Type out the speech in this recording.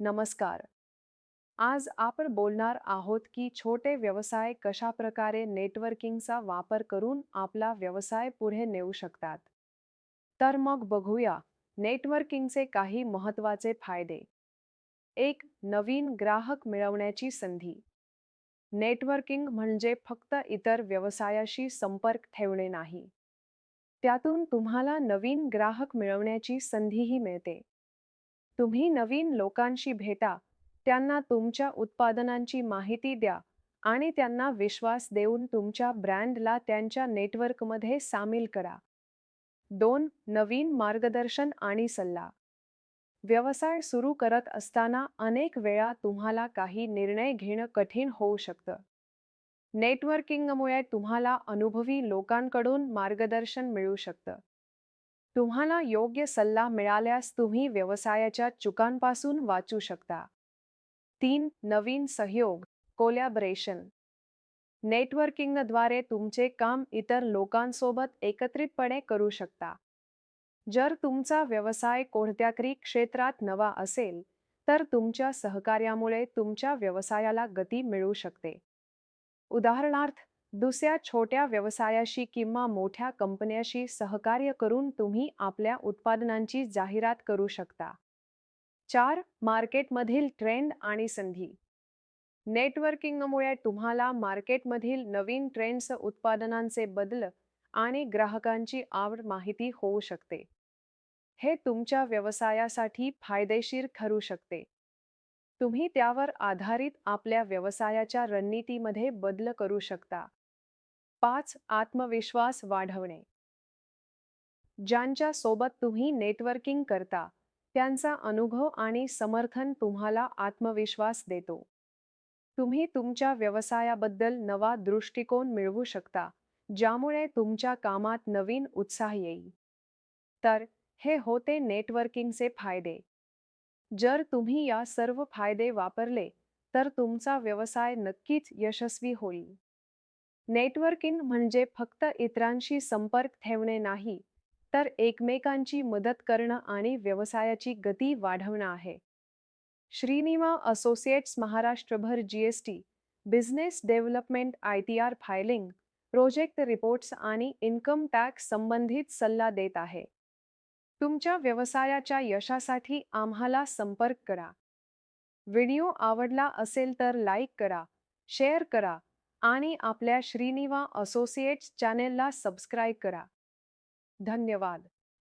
नमस्कार. आज आपण बोलणार आहोत की छोटे व्यवसाय कशा प्रकारे नेटवर्किंगचा वापर करून आपला व्यवसाय पुढे नेऊ शकतात. तर मग बघूया नेटवर्किंगचे काही महत्त्वाचे फायदे. एक नवीन ग्राहक मिळवण्याची संधी. नेटवर्किंग म्हणजे फक्त इतर व्यवसायाशी संपर्क ठेवणे नाही. त्यातून तुम्हाला नवीन ग्राहक मिळवण्याची संधीही मिळते. तुम्ही नवीन लोकांशी भेटा त्यांना तुमच्या उत्पादनांची माहिती द्या आणि त्यांना विश्वास देऊन तुमच्या ब्रँडला त्यांच्या नेटवर्कमध्ये सामील करा. दोन नवीन मार्गदर्शन आणि सल्ला. व्यवसाय सुरू करत असताना अनेक वेळा तुम्हाला काही निर्णय घेणं कठीण होऊ शकतं. नेटवर्किंगमुळे तुम्हाला अनुभवी लोकांकडून मार्गदर्शन मिळू शकतं. तुम्हाला योग्य सल्ला मिळाल्यास तुम्ही व्यवसायाच्या चुकांपासून वाचू शकता. तीन नवीन सहयोग कोलॅबरेशन नेटवर्किंगद्वारे तुमचे काम इतर लोकांसोबत एकत्रितपणे करू शकता. जर तुमचा व्यवसाय कोणत्याही क्षेत्रात नवा असेल तर तुमच्या सहकार्यामुळे तुमच्या व्यवसायाला गती मिळू शकते. उदाहरणार्थ दुसऱ्या छोट्या व्यवसायाशी किंवा मोठ्या कंपन्याशी सहकार्य करून तुम्ही आपल्या उत्पादनांची जाहिरात करू शकता. चार मार्केटमधील ट्रेंड आणि संधी. नेटवर्किंगमुळे तुम्हाला मार्केटमधील नवीन ट्रेंड्स उत्पादनांचे बदल आणि ग्राहकांची आवड माहिती होऊ शकते. हे तुमच्या व्यवसायासाठी फायदेशीर ठरू शकते. तुम्ही त्यावर आधारित आपल्या व्यवसायाच्या रणनीतीमध्ये बदल करू शकता. पाच आत्मविश्वास वाढवणे. ज्यांच्या सोबत तुम्ही नेटवर्किंग करता त्यांचा अनुभव आणि समर्थन तुम्हाला आत्मविश्वास देतो. तुम्ही तुमच्या व्यवसायाबद्दल नवा दृष्टिकोन मिळवू शकता ज्यामुळे तुमच्या कामात नवीन उत्साह येईल. तर हे होते नेटवर्किंगचे फायदे. जर तुम्ही या सर्व फायदे वापरले तर तुमचा व्यवसाय नक्कीच यशस्वी होईल. नेटवर्किंग म्हणजे फक्त इतरांशी संपर्क ठेवणे नाही तर एकमेकांची मदत करणं आणि व्यवसायाची गती वाढवणं आहे. श्रीनिवा असोसिएट्स महाराष्ट्रभर GST business development I T R filing project reports आणि इन्कम टॅक्स संबंधित सल्ला देत आहे. तुमच्या व्यवसायाच्या यशासाठी आम्हाला संपर्क करा. व्हिडिओ आवडला असेल तर लाईक करा शेअर करा आणि आपल्या श्रीनिवा असोसिएट्स चॅनेलला सबस्क्राईब करा. धन्यवाद.